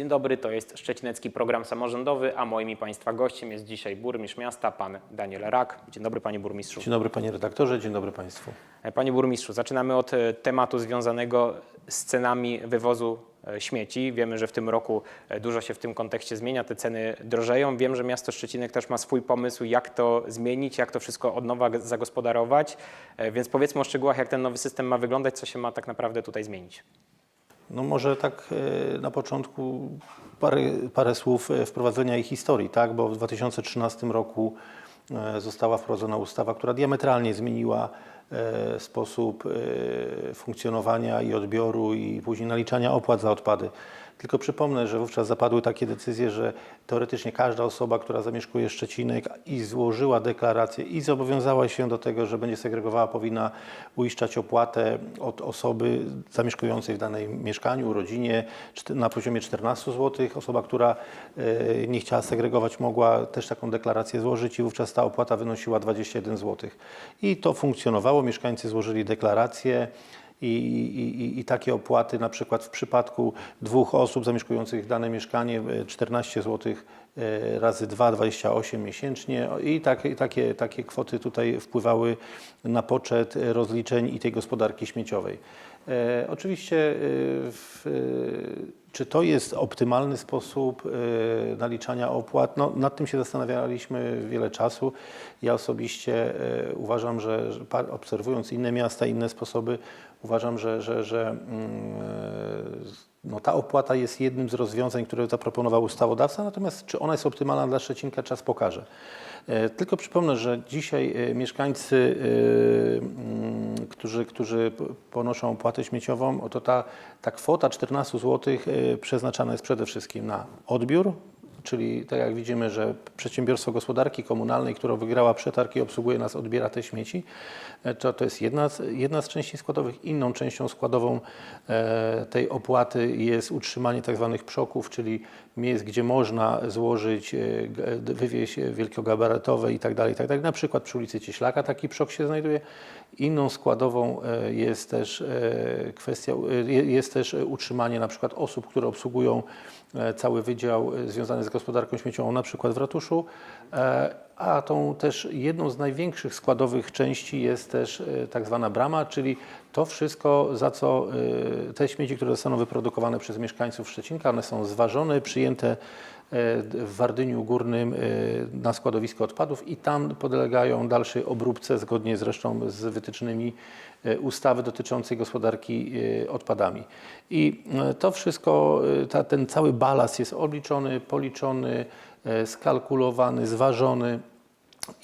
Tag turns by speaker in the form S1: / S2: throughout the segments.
S1: Dzień dobry, to jest Szczecinecki Program Samorządowy, a moim i Państwa gościem jest dzisiaj burmistrz miasta, pan Daniel Rak. Dzień dobry Panie Burmistrzu.
S2: Dzień dobry panie redaktorze, dzień dobry państwu.
S1: E, Panie Burmistrzu, zaczynamy od e, tematu związanego z cenami wywozu e, śmieci. Wiemy, że w tym roku dużo się w tym kontekście zmienia, te ceny drożeją. Wiem, że miasto Szczecinek też ma swój pomysł, jak to zmienić, jak to wszystko od nowa zagospodarować. Więc powiedzmy o szczegółach, jak ten nowy system ma wyglądać, co się ma tak naprawdę tutaj zmienić.
S2: No może tak e, na początku parę, parę słów e, wprowadzenia i historii, tak? bo w 2013 roku e, została wprowadzona ustawa, która diametralnie zmieniła sposób funkcjonowania i odbioru i później naliczania opłat za odpady. Tylko przypomnę, że wówczas zapadły takie decyzje, że teoretycznie każda osoba, która zamieszkuje Szczecinek i złożyła deklarację i zobowiązała się do tego, że będzie segregowała, powinna uiszczać opłatę od osoby zamieszkującej w danym mieszkaniu, rodzinie na poziomie 14 zł. Osoba, która e, nie chciała segregować, mogła też taką deklarację złożyć i wówczas ta opłata wynosiła 21 zł. I to funkcjonowało, mieszkańcy złożyli deklarację. I, i, i- takie opłaty, na przykład w przypadku dwóch osób zamieszkujących dane mieszkanie, e, 14 zł razy 2, 28 miesięcznie. I, tak, i takie, takie kwoty tutaj wpływały na poczet e, rozliczeń i tej gospodarki śmieciowej. E, oczywiście, e, w, e, czy to jest optymalny sposób naliczania opłat? No, nad tym się zastanawialiśmy wiele czasu. Ja osobiście uważam, że, obserwując inne miasta, inne sposoby, uważam, że, że, że mm, no, ta opłata jest jednym z rozwiązań, które zaproponował ustawodawca, natomiast czy ona jest optymalna dla Szczecinka, czas pokaże. E, Tylko przypomnę, że dzisiaj e, mieszkańcy, e, mm, którzy, którzy ponoszą opłatę śmieciową, to ta, ta kwota 14 zł przeznaczana jest przede wszystkim na odbiór, czyli tak jak widzimy, że przedsiębiorstwo gospodarki komunalnej, które wygrała przetarg i obsługuje nas, odbiera te śmieci, e, to, to jest jedna jedna z części składowych. Inną częścią składową e, tej opłaty jest utrzymanie tak zwanych przoków, czyli miejsc, gdzie można złożyć e, g- d- wywieź wielkogabarytowe i tak dalej, i tak. Na przykład przy ulicy Cieślaka taki przok się znajduje. Inną składową jest też kwestia, je- jest też utrzymanie na przykład osób, które obsługują cały wydział związany z gospodarką śmieciową, na przykład w ratuszu. E, A tą też jedną z największych składowych części jest też e, tak zwana brama, czyli to wszystko, za co e, te śmieci, które zostaną wyprodukowane przez mieszkańców Szczecinka, one są zważone, przyjęte w Wardyniu Górnym e, na składowisko odpadów i tam podlegają dalszej obróbce zgodnie zresztą z wytycznymi e, ustawy dotyczącej gospodarki e, odpadami. I e, to wszystko, e, ta, ten cały balast jest obliczony, policzony, e, skalkulowany, zważony.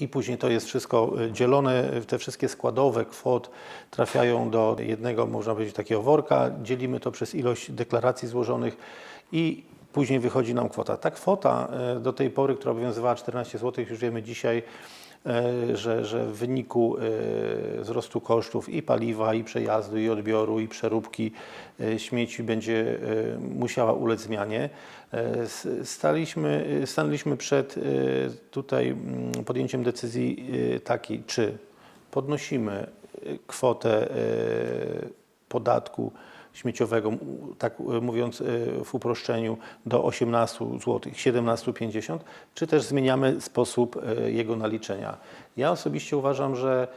S2: I później to jest wszystko e, dzielone, te wszystkie składowe kwot trafiają do jednego, można powiedzieć, takiego worka, dzielimy to przez ilość deklaracji złożonych i później wychodzi nam kwota. Ta kwota e, do tej pory, która obowiązywała 14 zł, już wiemy dzisiaj, e, że, że w wyniku e, wzrostu kosztów i paliwa, i przejazdu, i odbioru, i przeróbki śmieci będzie musiała ulec zmianie. Staliśmy, stanęliśmy przed tutaj mm, podjęciem decyzji takiej, czy podnosimy kwotę podatku śmieciowego, tak e, mówiąc e, w uproszczeniu, do 18 zł, 17,50, czy też zmieniamy sposób e, jego naliczenia. Ja osobiście uważam, że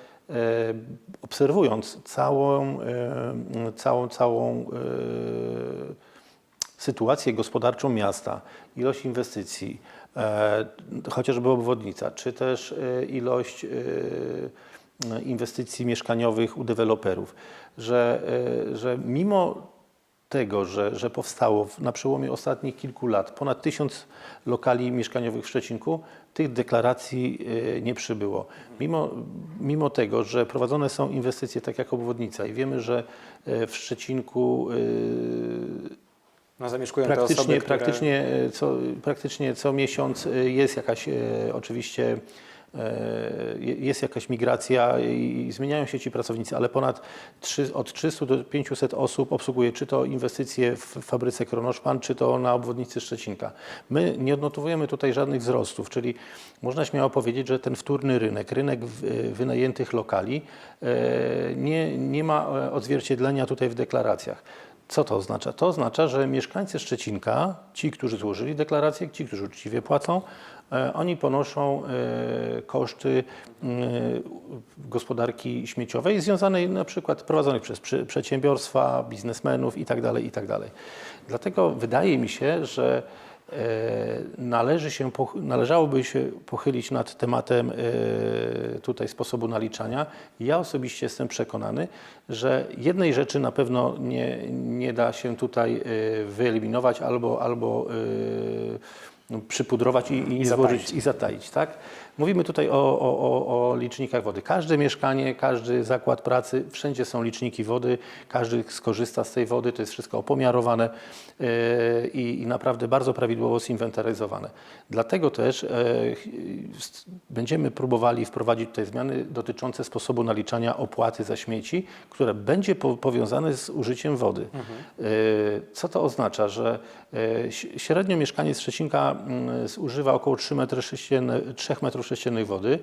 S2: obserwując całą, całą, całą sytuację gospodarczą miasta, ilość inwestycji, chociażby obwodnica, czy też ilość inwestycji mieszkaniowych u deweloperów, że, e, że mimo tego, że, że powstało na przełomie ostatnich kilku lat ponad tysiąc lokali mieszkaniowych w Szczecinku, tych deklaracji e, nie przybyło. Mimo, mimo tego, że prowadzone są inwestycje tak jak obwodnica i wiemy, że e, w Szczecinku
S1: No, zamieszkują te
S2: Praktycznie,
S1: osoby, które...
S2: praktycznie, co, praktycznie co miesiąc jest jakaś oczywiście jest jakaś migracja i zmieniają się ci pracownicy, ale ponad trzy, od 300 do 500 osób obsługuje czy to inwestycje w fabryce Kronoszpan, czy to na obwodnicy Szczecinka. My nie odnotowujemy tutaj żadnych wzrostów, czyli można śmiało powiedzieć, że ten wtórny rynek, rynek w- wynajętych lokali e, nie, nie ma e, odzwierciedlenia tutaj w deklaracjach. Co to oznacza? To oznacza, że mieszkańcy Szczecinka, ci, którzy złożyli deklarację, ci, którzy uczciwie płacą, e, oni ponoszą e, koszty e, gospodarki śmieciowej związanej na przykład prowadzonych przez przedsiębiorstwa, biznesmenów itd. itd. Dlatego wydaje mi się, że e, należy się, należałoby się pochylić nad tematem e, tutaj sposobu naliczania. Ja osobiście jestem przekonany, że jednej rzeczy na pewno nie, nie da się tutaj e, wyeliminować albo, albo e, przypudrować i, i, złożyć i zataić. Tak? Mówimy tutaj o, o, o, licznikach wody. Każde mieszkanie, każdy zakład pracy, wszędzie są liczniki wody, każdy skorzysta z tej wody, to jest wszystko opomiarowane e, i, i naprawdę bardzo prawidłowo zinwentaryzowane. Dlatego też e, będziemy próbowali wprowadzić tutaj zmiany dotyczące sposobu naliczania opłaty za śmieci, które będzie po, powiązane z użyciem wody. E, Co to oznacza? Że średnio mieszkaniec Szczecinka mm, zużywa około 3 metry sześcienne, 3 metrów sześciennych wody,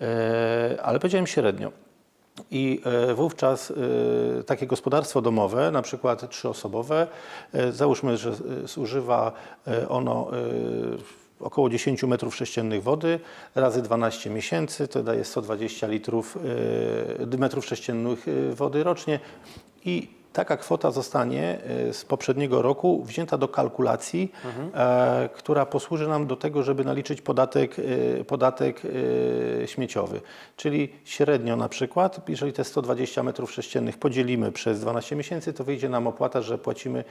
S2: e, ale powiedziałem średnio. I e, wówczas e, takie gospodarstwo domowe, na przykład trzyosobowe, załóżmy, że zużywa ono około 10 metrów sześciennych wody razy 12 miesięcy, to daje 120 litrów metrów sześciennych wody rocznie i taka kwota zostanie e, z poprzedniego roku wzięta do kalkulacji, e, która posłuży nam do tego, żeby naliczyć podatek, e, podatek śmieciowy. Czyli średnio na przykład, jeżeli te 120 metrów sześciennych podzielimy przez 12 miesięcy, to wyjdzie nam opłata, że płacimy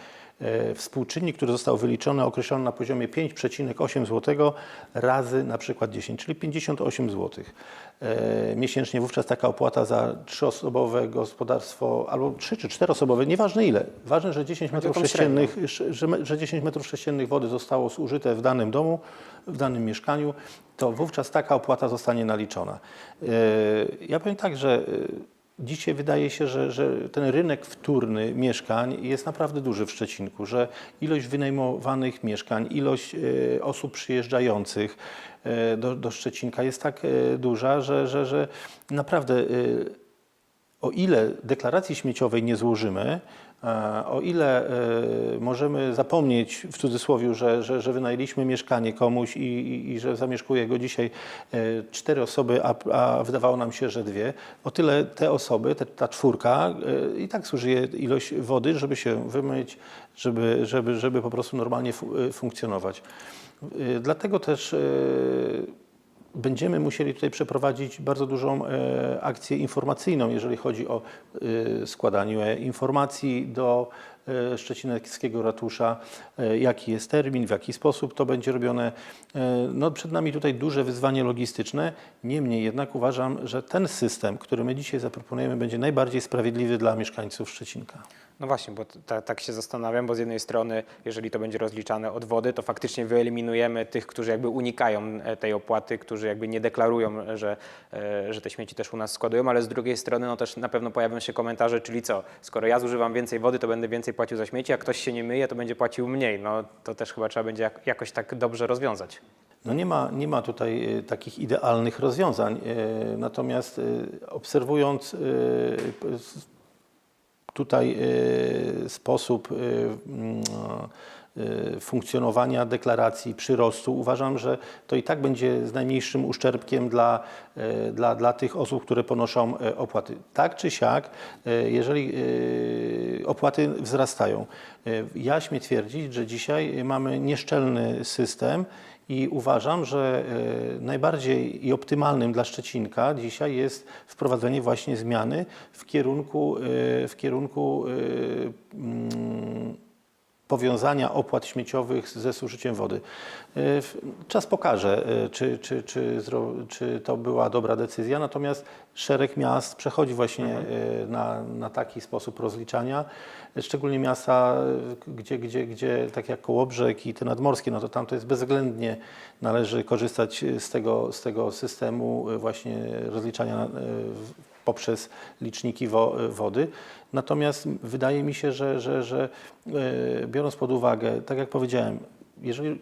S2: współczynnik, który został wyliczony, określony na poziomie 5,8 zł razy na przykład 10, czyli 58 zł. E, Miesięcznie wówczas taka opłata za trzyosobowe gospodarstwo albo trzy czy czteroosobowe, nieważne ile. Ważne, że 10 metrów sześciennych, że, że 10 metrów sześciennych wody zostało zużyte w danym domu, w danym mieszkaniu, to wówczas taka opłata zostanie naliczona. E, Ja powiem tak, że e, Dzisiaj wydaje się, że, że ten rynek wtórny mieszkań jest naprawdę duży w Szczecinku, że ilość wynajmowanych mieszkań, ilość e, osób przyjeżdżających e, do, do Szczecinka jest tak e, duża, że, że, że naprawdę o ile deklaracji śmieciowej nie złożymy, e, o ile e, możemy zapomnieć w cudzysłowie, że, że, że wynajęliśmy mieszkanie komuś i, i, i że zamieszkuje go dzisiaj e, cztery osoby, a, a wydawało nam się, że dwie, o tyle te osoby, te, ta czwórka i tak zużyje ilość wody, żeby się wymyć, żeby, żeby, żeby po prostu normalnie fu- funkcjonować. Dlatego też Będziemy musieli tutaj przeprowadzić bardzo dużą e, akcję informacyjną, jeżeli chodzi o e, składanie informacji do e, szczecineckiego ratusza, jaki jest termin, w jaki sposób to będzie robione. No, przed nami tutaj duże wyzwanie logistyczne, niemniej jednak uważam, że ten system, który my dzisiaj zaproponujemy, będzie najbardziej sprawiedliwy dla mieszkańców Szczecinka.
S1: No właśnie, bo ta, tak się zastanawiam, bo z jednej strony, jeżeli to będzie rozliczane od wody, to faktycznie wyeliminujemy tych, którzy jakby unikają e, tej opłaty, którzy jakby nie deklarują, że, e, że te śmieci też u nas składują, ale z drugiej strony no też na pewno pojawią się komentarze, czyli co, skoro ja zużywam więcej wody, to będę więcej płacił za śmieci, a ktoś się nie myje, to będzie płacił mniej. No to też chyba trzeba będzie jak, jakoś tak dobrze rozwiązać.
S2: No nie ma, nie ma tutaj e, takich idealnych rozwiązań, natomiast obserwując tutaj e, sposób mm, e, funkcjonowania deklaracji przyrostu, uważam, że to i tak będzie z najmniejszym uszczerbkiem dla, dla, dla tych osób, które ponoszą opłaty. Tak czy siak, jeżeli opłaty wzrastają, ja śmiem twierdzić, że dzisiaj mamy nieszczelny system, i uważam, że e, najbardziej i optymalnym dla Szczecinka dzisiaj jest wprowadzenie właśnie zmiany w kierunku, e, w kierunku e, powiązania opłat śmieciowych ze zużyciem wody. E, Czas pokaże, e, czy, czy, czy, czy to była dobra decyzja, natomiast szereg miast przechodzi właśnie e, na, na taki sposób rozliczania, szczególnie miasta, gdzie, gdzie, gdzie tak jak Kołobrzeg i te nadmorskie, no to tam to jest bezwzględnie należy korzystać z tego, z tego systemu właśnie rozliczania poprzez liczniki wo, wody. Natomiast wydaje mi się, że, że, że e, biorąc pod uwagę, tak jak powiedziałem, jeżeli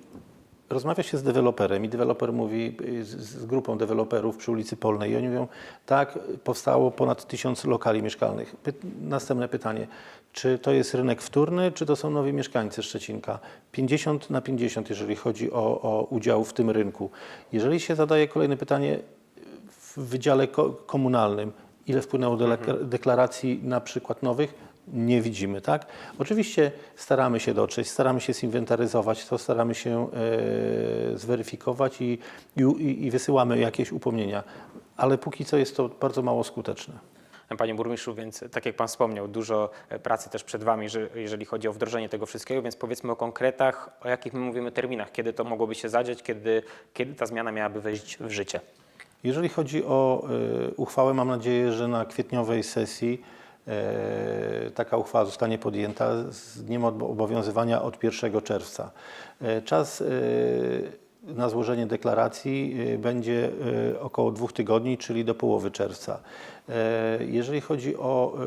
S2: rozmawia się z deweloperem i deweloper mówi y, z, z grupą deweloperów przy ulicy Polnej i oni mówią, tak, powstało ponad tysiąc lokali mieszkalnych. Py następne pytanie, czy to jest rynek wtórny, czy to są nowi mieszkańcy Szczecinka? 50 na 50, jeżeli chodzi o, o udział w tym rynku. Jeżeli się zadaje kolejne pytanie w wydziale ko komunalnym, ile wpłynęło do lek- deklaracji na przykład nowych, nie widzimy, tak? Oczywiście staramy się dotrzeć, staramy się zinwentaryzować to, staramy się e, zweryfikować i, i, i wysyłamy jakieś upomnienia, ale póki co jest to bardzo mało skuteczne.
S1: Panie burmistrzu, więc tak jak Pan wspomniał, dużo e, pracy też przed Wami, że- jeżeli chodzi o wdrożenie tego wszystkiego, więc powiedzmy o konkretach, o jakich my mówimy terminach, kiedy to mogłoby się zadziać, kiedy, kiedy ta zmiana miałaby wejść w życie.
S2: Jeżeli chodzi o y, uchwałę, mam nadzieję, że na kwietniowej sesji e, taka uchwała zostanie podjęta z dniem ob- obowiązywania od 1 czerwca. E, Czas na złożenie deklaracji będzie około dwóch tygodni, czyli do połowy czerwca. Jeżeli chodzi o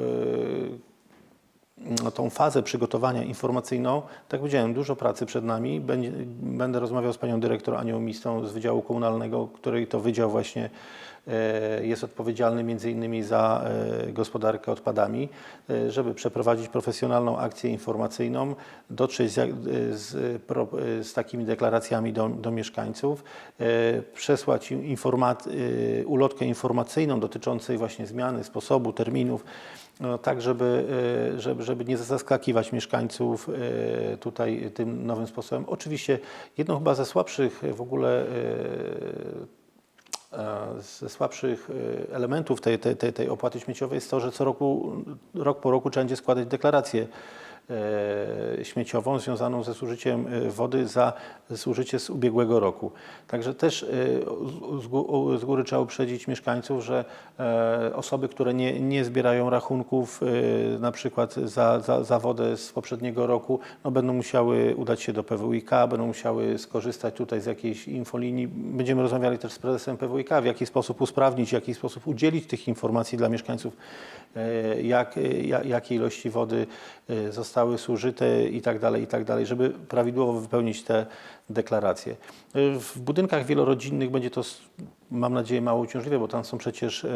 S2: tą fazę przygotowania informacyjną, tak powiedziałem, dużo pracy przed nami. Będę rozmawiał z panią dyrektor Anią Mistą z Wydziału Komunalnego, której to wydział właśnie jest odpowiedzialny między innymi za e, gospodarkę odpadami, e, żeby przeprowadzić profesjonalną akcję informacyjną, dotrzeć z, e, z, e, z takimi deklaracjami do, do mieszkańców, e, przesłać informat, e, ulotkę informacyjną dotyczącej właśnie zmiany sposobu, terminów, no, tak, żeby, e, żeby, żeby nie zaskakiwać mieszkańców e, tutaj tym nowym sposobem. Oczywiście jedną chyba ze słabszych w ogóle e, e, ze słabszych e, elementów tej, tej, tej, tej opłaty śmieciowej jest to, że co roku, rok po roku trzeba będzie składać deklarację e, śmieciową związaną ze zużyciem e, wody za zużycie z ubiegłego roku. Także też e, z- z gó- z góry trzeba uprzedzić mieszkańców, że e, osoby, które nie, nie zbierają rachunków e, na przykład za, za, za wodę z poprzedniego roku, no będą musiały udać się do PWiK, będą musiały skorzystać tutaj z jakiejś infolinii. Będziemy rozmawiali też z prezesem PWiK, w jaki sposób usprawnić, w jaki sposób udzielić tych informacji dla mieszkańców, e, jak, e, ja- jakie ilości wody e, zostały zużyte i tak dalej, i tak dalej, żeby prawidłowo wypełnić te deklaracje. E, W budynkach wielorodzinnych będzie to, mam nadzieję, mało uciążliwe, bo tam są przecież e,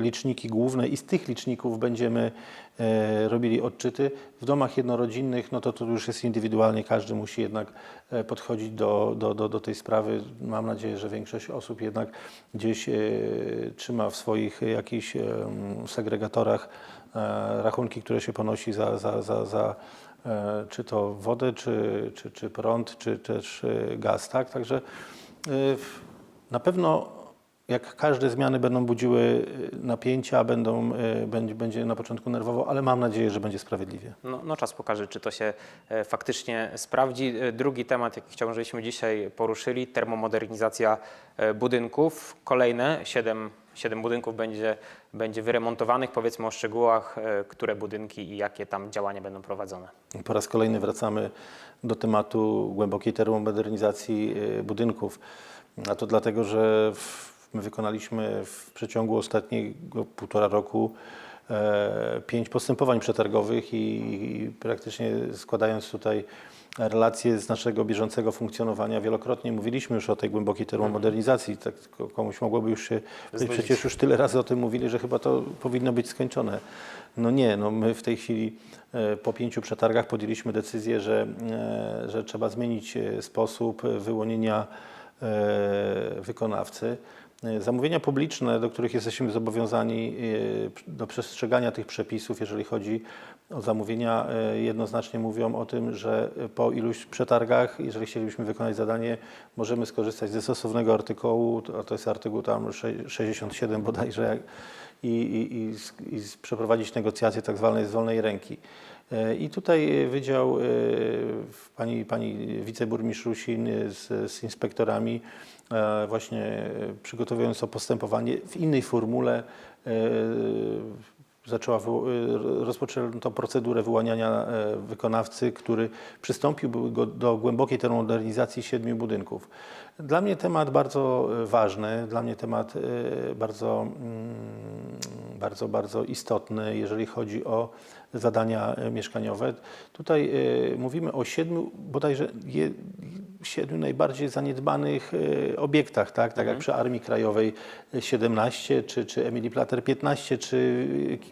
S2: liczniki główne i z tych liczników będziemy e, robili odczyty. W domach jednorodzinnych, no to to już jest indywidualnie, każdy musi jednak e, podchodzić do, do, do, do tej sprawy. Mam nadzieję, że większość osób jednak gdzieś trzyma w swoich jakichś segregatorach rachunki, które się ponosi za, za, za, za czy to wodę, czy, czy, czy prąd, czy też e, gaz, tak? Także e, na pewno jak każde zmiany będą budziły e, napięcia, będą, e, będzie, na początku nerwowo, ale mam nadzieję, że będzie sprawiedliwie.
S1: No, no czas pokaże, czy to się e, faktycznie sprawdzi. E, Drugi temat, jaki chciałbym, żebyśmy dzisiaj poruszyli, termomodernizacja e, budynków. Kolejne siedem, siedem budynków będzie, będzie wyremontowanych. Powiedzmy o szczegółach, e, które budynki i jakie tam działania będą prowadzone.
S2: Po raz kolejny wracamy do tematu głębokiej termomodernizacji e, budynków. A to dlatego, że my wykonaliśmy w przeciągu ostatniego półtora roku e, pięć postępowań przetargowych i praktycznie składając tutaj relacje z naszego bieżącego funkcjonowania, wielokrotnie mówiliśmy już o tej głębokiej termomodernizacji. Tak ko- komuś mogłoby już się
S1: Znudzić.
S2: przecież już tyle razy o tym mówili, że chyba to powinno być skończone. No nie, no my w tej chwili e, po pięciu przetargach podjęliśmy decyzję, że, e, że trzeba zmienić e, sposób wyłonienia wykonawcy. E, Zamówienia publiczne, do których jesteśmy zobowiązani e, do przestrzegania tych przepisów, jeżeli chodzi o zamówienia, e, jednoznacznie mówią o tym, że po iluś przetargach, jeżeli chcielibyśmy wykonać zadanie, możemy skorzystać ze stosownego artykułu, to jest artykuł tam sze- 67 bodajże, i, i, i, i przeprowadzić negocjacje tak zwanej z wolnej ręki. E, I tutaj wydział, e, pani, pani wiceburmistrz Rusin e, z, z inspektorami e, właśnie e, przygotowując to postępowanie w innej formule e, zaczęła, e, rozpoczęto procedurę wyłaniania e, wykonawcy, który przystąpił do głębokiej termomodernizacji siedmiu budynków. Dla mnie temat bardzo e, ważny, dla mnie temat e, bardzo, mm, bardzo, bardzo istotny, jeżeli chodzi o zadania e, mieszkaniowe. Tutaj e, mówimy o siedmiu, bodajże siedmiu najbardziej zaniedbanych e, obiektach, tak, tak jak przy Armii Krajowej 17, czy, czy Emilii Plater 15, czy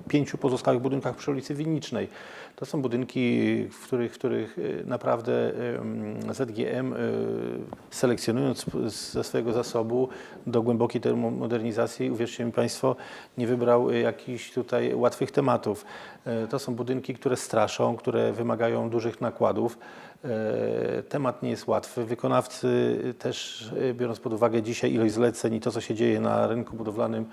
S2: pięciu pozostałych budynkach przy ulicy Winnicznej. To są budynki, w których, w których e, naprawdę ZGM e, selekcjonując ze swojego zasobu do głębokiej termomodernizacji, uwierzcie mi Państwo, nie wybrał e, jakichś tutaj łatwych tematów. E, To są budynki, które straszą, które wymagają dużych nakładów. E, Temat nie jest łatwy. Wykonawcy też, e, biorąc pod uwagę dzisiaj ilość zleceń i to, co się dzieje na rynku budowlanym,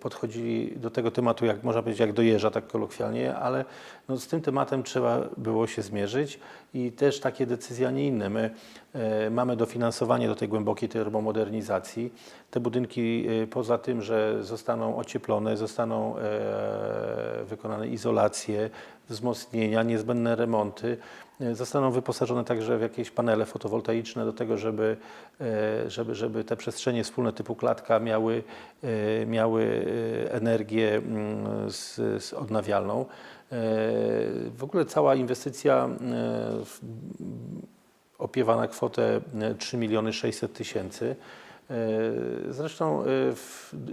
S2: podchodzili do tego tematu, jak można powiedzieć, jak do jeża, tak kolokwialnie, ale no, z tym tematem trzeba było się zmierzyć i też takie decyzje, a nie inne. My e, mamy dofinansowanie do tej głębokiej termomodernizacji. Te budynki, e, poza tym, że zostaną ocieplone, zostaną e, wykonane izolacje, wzmocnienia, niezbędne remonty, e, zostaną wyposażone także w jakieś panele fotowoltaiczne do tego, żeby, e, żeby, żeby te przestrzenie wspólne typu klatka miały, e, miały e, energię mm, z, z odnawialną. E, W ogóle cała inwestycja opiewa na kwotę e, 3 miliony 600 tysięcy. Zresztą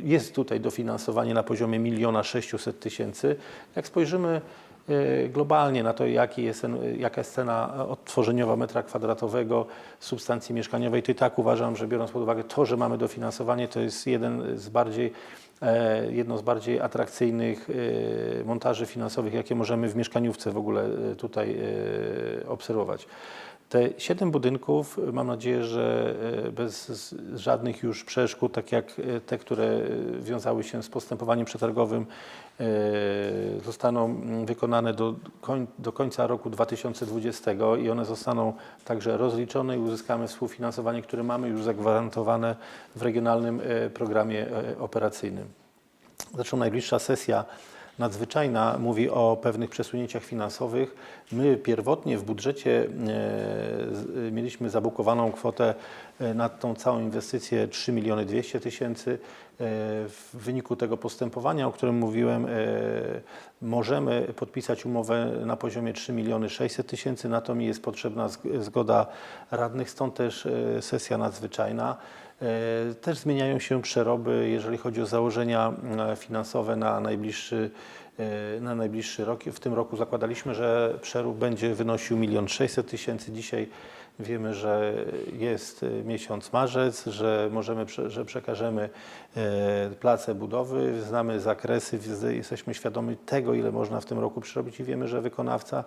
S2: jest tutaj dofinansowanie na poziomie 1 600 tysięcy. Jak spojrzymy globalnie na to, jaki jest, ten- jaka jest cena odtworzeniowa metra kwadratowego substancji mieszkaniowej, to i tak uważam, że biorąc pod uwagę to, że mamy dofinansowanie, to jest jeden z bardziej e, jedno z bardziej atrakcyjnych e, montaży finansowych, jakie możemy w mieszkaniówce w ogóle tutaj obserwować. Te siedem budynków, mam nadzieję, że e, bez żadnych już przeszkód, tak jak e, te, które e, wiązały się z postępowaniem przetargowym, zostaną mm, wykonane do, koń, do końca roku 2020 i one zostaną także rozliczone i uzyskamy współfinansowanie, które mamy już zagwarantowane w regionalnym programie operacyjnym. Zresztą najbliższa sesja nadzwyczajna mówi o pewnych przesunięciach finansowych. My pierwotnie w budżecie e, mieliśmy zabukowaną kwotę e, na tą całą inwestycję 3 miliony 200 tysięcy. E, W wyniku tego postępowania, o którym mówiłem, możemy podpisać umowę na poziomie 3 miliony 600 tysięcy, na to mi jest potrzebna zg- zgoda radnych, stąd też sesja nadzwyczajna. E, Też zmieniają się przeroby, jeżeli chodzi o założenia e, finansowe na najbliższy, e, na najbliższy rok. W tym roku zakładaliśmy, że przerób będzie wynosił 1 600 tysięcy. Dzisiaj wiemy, że jest e, miesiąc marzec, że możemy, że przekażemy e, place budowy, znamy zakresy, jesteśmy świadomi tego, ile można w tym roku przerobić i wiemy, że wykonawca,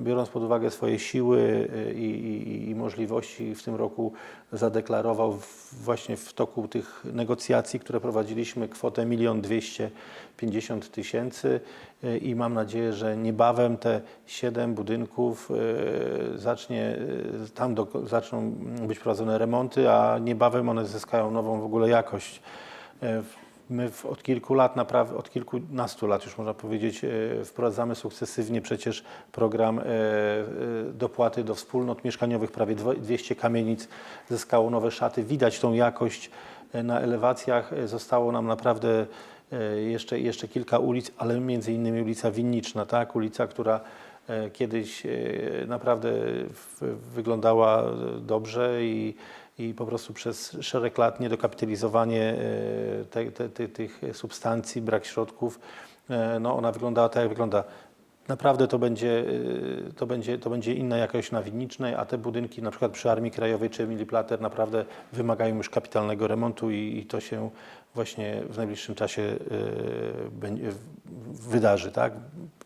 S2: biorąc pod uwagę swoje siły e, i, i, i możliwości, w tym roku zadeklarował właśnie w toku tych negocjacji, które prowadziliśmy, kwotę 1 250 tysięcy i mam nadzieję, że niebawem te siedem budynków zacznie, e, tam do, zaczną być prowadzone remonty, a niebawem one zyskają nową w ogóle jakość. E, My od kilku lat, od kilkunastu lat już można powiedzieć, e, wprowadzamy sukcesywnie przecież program e, dopłaty do wspólnot mieszkaniowych. Prawie dwo- 200 kamienic zyskało nowe szaty. Widać tą jakość na elewacjach. Zostało nam naprawdę jeszcze, jeszcze kilka ulic, ale między innymi ulica Winniczna, tak? ulica, która kiedyś e, naprawdę wyglądała e, dobrze i, i po prostu przez szereg lat niedokapitalizowanie e, te, te, te, tych substancji, brak środków, e, no ona wyglądała tak, jak wygląda. Naprawdę to będzie, e, to, będzie, to będzie inna jakość na Winnicznej, a te budynki na przykład przy Armii Krajowej czy Emilii Plater naprawdę wymagają już kapitalnego remontu i, i to się właśnie w najbliższym czasie będzie, wydarzy, tak?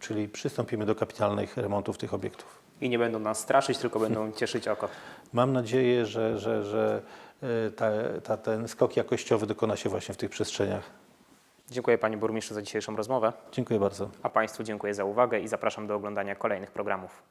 S2: Czyli przystąpimy do kapitalnych remontów tych obiektów.
S1: I nie będą nas straszyć, tylko będą cieszyć oko.
S2: Mam nadzieję, że, że, że e, ta, ta, ten skok jakościowy dokona się właśnie w tych przestrzeniach.
S1: Dziękuję Panie Burmistrzu za dzisiejszą rozmowę,
S2: Dziękuję bardzo.
S1: a Państwu dziękuję za uwagę i zapraszam do oglądania kolejnych programów.